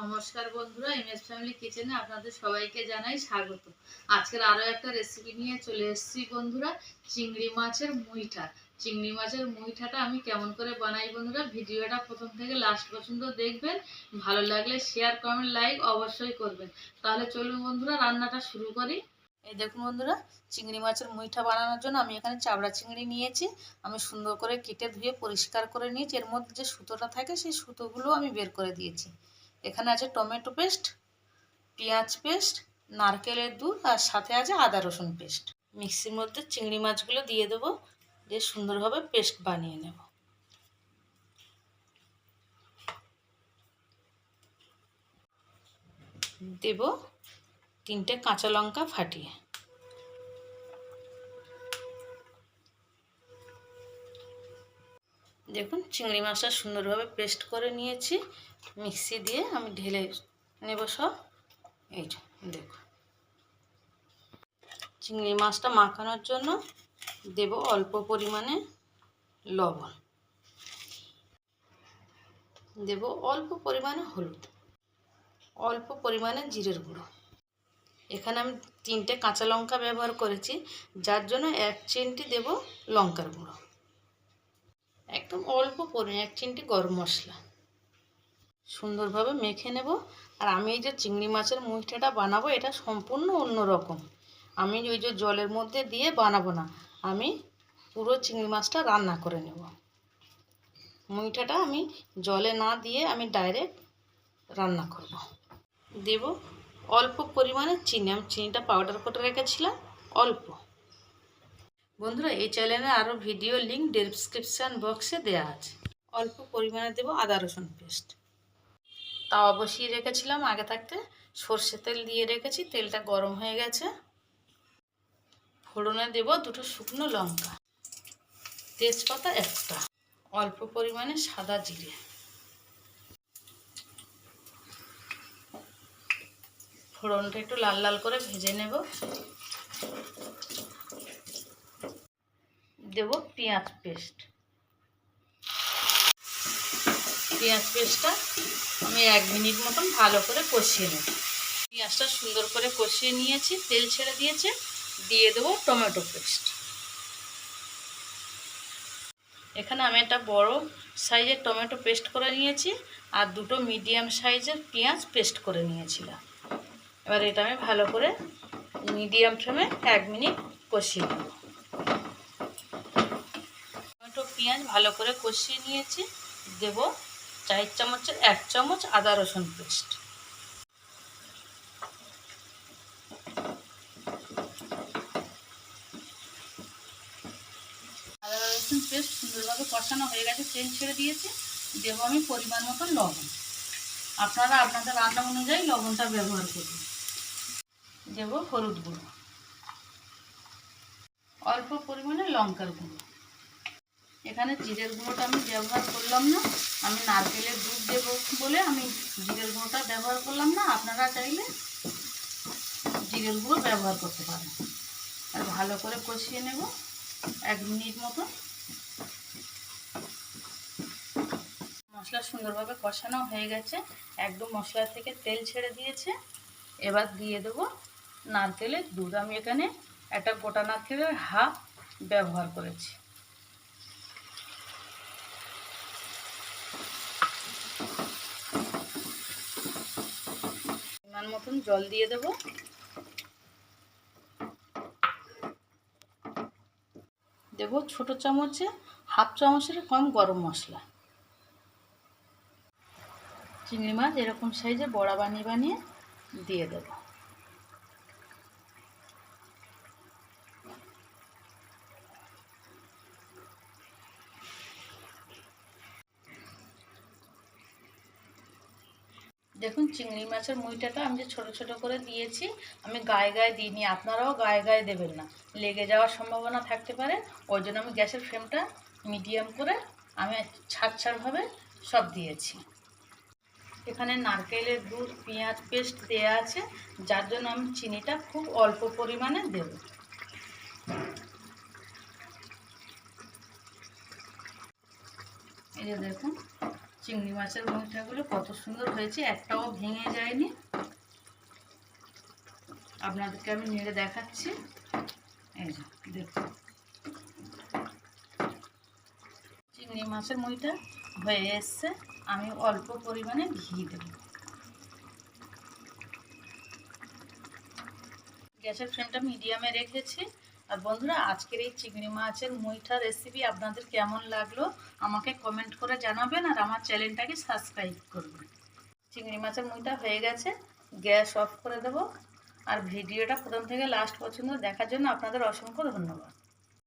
নমস্কার বন্ধুরা MS family কিচেনে আপনাদের সবাইকে জানাই স্বাগত। আজকের আরও একটা রেসিপি নিয়ে চলে এসেছি বন্ধুরা, চিংড়ি মাছের মুইঠা। চিংড়ি মাছের মুইঠাটা আমি কেমন করে বানাই বন্ধুরা, ভিডিওটা প্রথম থেকে লাস্ট পর্যন্ত দেখবেন। ভালো লাগলে শেয়ার কমেন্ট লাইক অবশ্যই করবেন। তাহলে চলুন বন্ধুরা, রান্নাটা শুরু করি। এই দেখুন বন্ধুরা, চিংড়ি মাছের মুইঠা বানানোর জন্য আমি এখানে চাবড়া চিংড়ি নিয়েছি। আমি সুন্দর করে কেটে ধুয়ে পরিষ্কার করে নিয়েছি। এর মধ্যে যে সুতোটা থাকে, সেই সুতোগুলো আমি বের করে দিয়েছি। এখানে আছে টমেটো পেস্ট, পেঁয়াজ পেস্ট, নারকেলের দুধ, আর সাথে আছে আদা রসুন পেস্ট। মিক্সির মধ্যে চিংড়ি মাছগুলো দিয়ে দেবো, দিয়ে সুন্দরভাবে পেস্ট বানিয়ে নেব। দেব তিনটে কাঁচা লঙ্কা ফাটিয়ে। দেখুন, চিংড়ি মাছটা সুন্দরভাবে পেস্ট করে নিয়েছি। মিক্সি দিয়ে আমি ঢেলে নেব সব। এই দেখুন। চিংড়ি মাছটা মাখানোর জন্য দেব অল্প পরিমাণে লবণ। দেব অল্প পরিমাণে হলুদ। অল্প পরিমাণে জিরের গুঁড়ো। এখানে আমি তিনটে কাঁচা লঙ্কা ব্যবহার করেছি, যার জন্য এক চিমটি দেব লঙ্কার গুঁড়ো। একদম অল্প পরিমাণে, এক চিমটি গরম মশলা। সুন্দরভাবে মেখে নেব। আর আমি এই যে চিংড়ি মাছের মুইঠাটা বানাবো, এটা সম্পূর্ণ অন্য রকম। আমি ওই যে জলের মধ্যে দিয়ে বানাবো না, আমি পুরো চিংড়ি মাছটা রান্না করে নেব। মুইঠাটা আমি জলে না দিয়ে আমি ডাইরেক্ট রান্না করব। দেব অল্প পরিমাণে চিনি। আমি চিনিটা পাউডার করে রেখেছিলাম, অল্প। বন্ধুরা, এই চ্যানেলে আরও ভিডিও লিঙ্ক ডেসক্রিপশান বক্সে দেওয়া আছে। অল্প পরিমাণে দেব আদা রসুন পেস্ট তাওয়া বসিয়ে রেখেছিলাম আগে থাকতে। সর্ষে তেল দিয়ে রেখেছি, তেলটা গরম হয়ে গেছে। ফোড়নে দেব দুটো শুকনো লঙ্কা। তেজপাতা একটা। অল্প পরিমাণে সাদা জিরে। ফোড়নটা একটু লাল লাল করে ভেজে নেব। দেব পেঁয়াজ পেস্ট। পেঁয়াজ পেস্টটা আমি এক মিনিট মতন ভালো করে কষিয়ে নেব। পেঁয়াজটা সুন্দর করে কষিয়ে নিয়েছি, তেল ছেড়ে দিয়েছে, দিয়ে দেবো টমেটো পেস্ট। এখানে আমি একটা বড় সাইজের টমেটো পেস্ট করে নিয়েছি আর দুটো মিডিয়াম সাইজের পেঁয়াজ পেস্ট করে নিয়েছিলাম। এবার এটা আমি ভালো করে মিডিয়াম ফ্লেমে এক মিনিট কষিয়ে নেব টমেটো পেঁয়াজ ভালো করে কষিয়ে নিয়েছি। দেব চার চামচের, এক চামচ আদা রসুন পেস্ট। আদা রসুন পেস্ট সুন্দরভাবে কষানো হয়ে গেছে, তেল ছেড়ে দিয়েছে। দেবো আমি পরিমাণ মতো লবণ। আপনারা আপনাদের রান্না অনুযায়ী লবণটা ব্যবহার করুন। দেবো হলুদ গুঁড়ো। অল্প পরিমাণে লঙ্কার গুঁড়ো। এখানে জিরের গুঁড়োটা আমি ব্যবহার করলাম না। আমি নারকেলের দুধ দেব বলে আমি জিরের গুঁড়োটা ব্যবহার করলাম না। আপনারা চাইলে জিরের গুঁড়ো ব্যবহার করতে পারেন। আর ভালো করে কষিয়ে নেব এক মিনিট মতো মশলা সুন্দরভাবে কষানো হয়ে গেছে। একদম মশলা থেকে তেল ছেড়ে দিয়েছে। এবার দিয়ে দেবো নারকেলের দুধ। আমি এখানে একটা গোটা নারকেলের হাফ ব্যবহার করেছি। পরিমাণ মতন জল দিয়ে দেব। দেব ছোট চামচে, হাফ চামচের কম গরম মশলা। চিংড়ি মাছ এরকম সাইজে বড়া বানিয়ে বানিয়ে দিয়ে দেব। দেখুন, চিংড়ি মাছের মুইটাটা আমি যে ছোটো ছোটো করে দিয়েছি, আমি গায়ে গায়ে দিইনি, আপনারাও গায়ে গায়ে দেবেন না। লেগে যাওয়ার সম্ভাবনা থাকতে পারে ওই জন্য আমি গ্যাসের ফ্লেমটা মিডিয়াম করে আমি ছাড় ছাড়ভাবে সব দিয়েছি। এখানে নারকেলের দুধ, পেঁয়াজ পেস্ট দেওয়া আছে, যার জন্য আমি চিনিটা খুব অল্প পরিমাণে দেব। এই যে দেখুন চিংড়ি মাছের মুইঠাগুলো কত সুন্দর হয়েছে, একটাও ভেঙে যায়নি। আপনাদেরকে আমি নেড়ে দেখাচ্ছি। দেখুন। চিংড়ি মাছের মুইটা হয়ে এসছে। আমি অল্প পরিমাণে ঘি দেব। গ্যাসের ফ্লেমটা মিডিয়ামে রেখেছি। আর বন্ধুরা, আজকের এই চিংড়ি মাছের মুইঠা রেসিপি আপনাদের কেমন লাগল আমাকে কমেন্ট করে জানাবেন আর আমার চ্যানেলটাকে সাবস্ক্রাইব করবেন। চিংড়ি মাছের মুইটা হয়ে গেছে, গ্যাস অফ করে দেব। আর ভিডিওটা প্রথম থেকে লাস্ট পর্যন্ত দেখার জন্য আপনাদের অসংখ্য ধন্যবাদ।